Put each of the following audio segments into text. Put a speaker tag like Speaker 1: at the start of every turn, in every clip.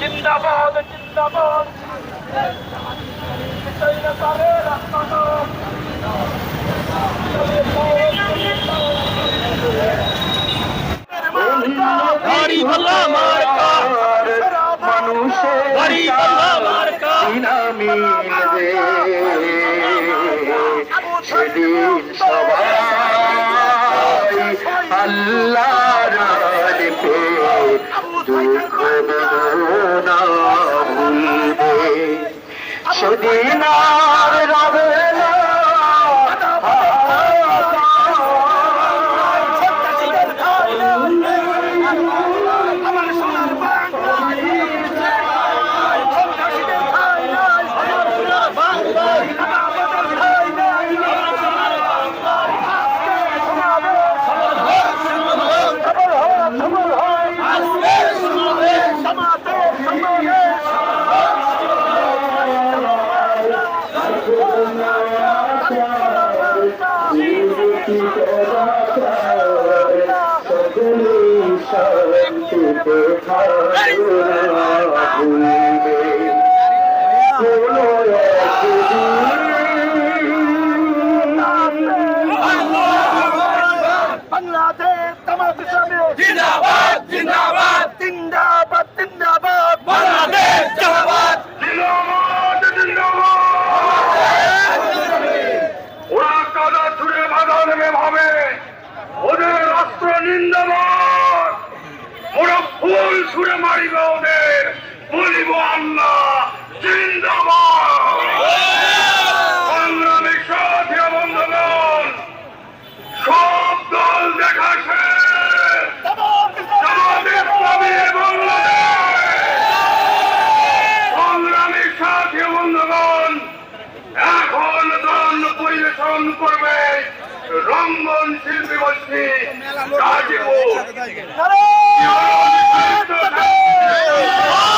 Speaker 1: জিন্দাবাদ জিন্দাবাদ।
Speaker 2: মানুষের সেদিন সবাই আল্লাহর পে দুঃখ
Speaker 1: কোথায় মারিব ওদের বলিব আল্লাহ সব দল দেখা সংগ্রামিক সাথী বন্ধুগণ, এখন দল পরিবেশন করবে রঙ্গন শিল্পী গোষ্ঠী, গাজীপুর।
Speaker 3: Let's go!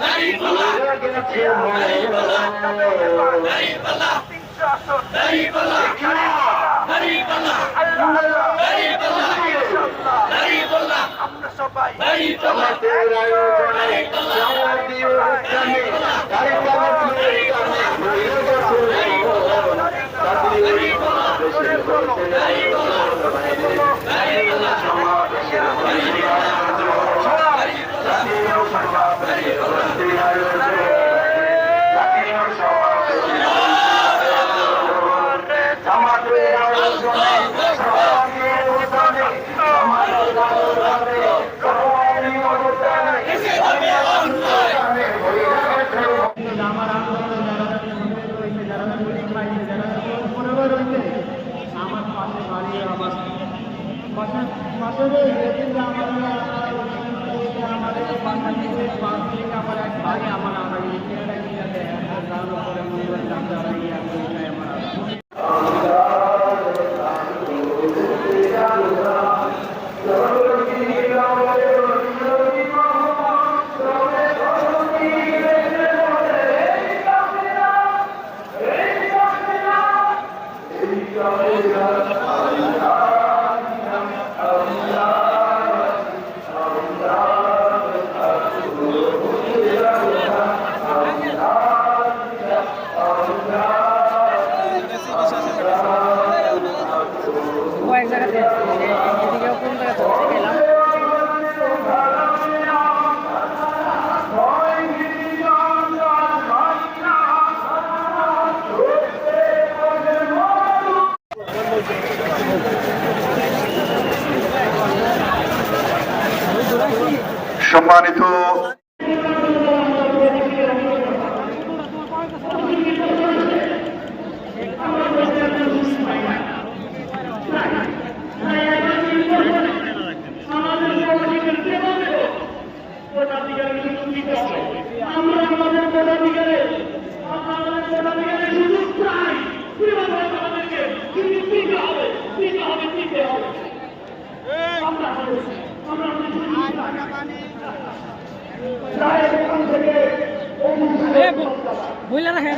Speaker 3: نریب اللہ आम्हाला आम्हाला
Speaker 2: সম্মানিত বইলা রাখেন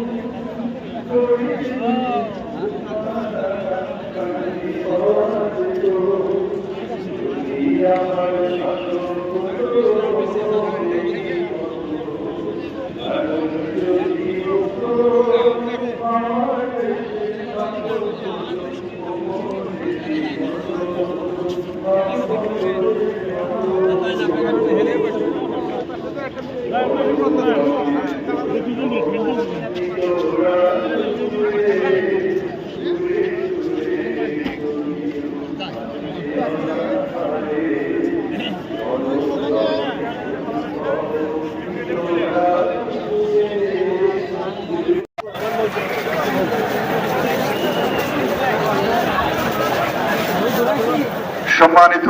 Speaker 3: সম্মানিত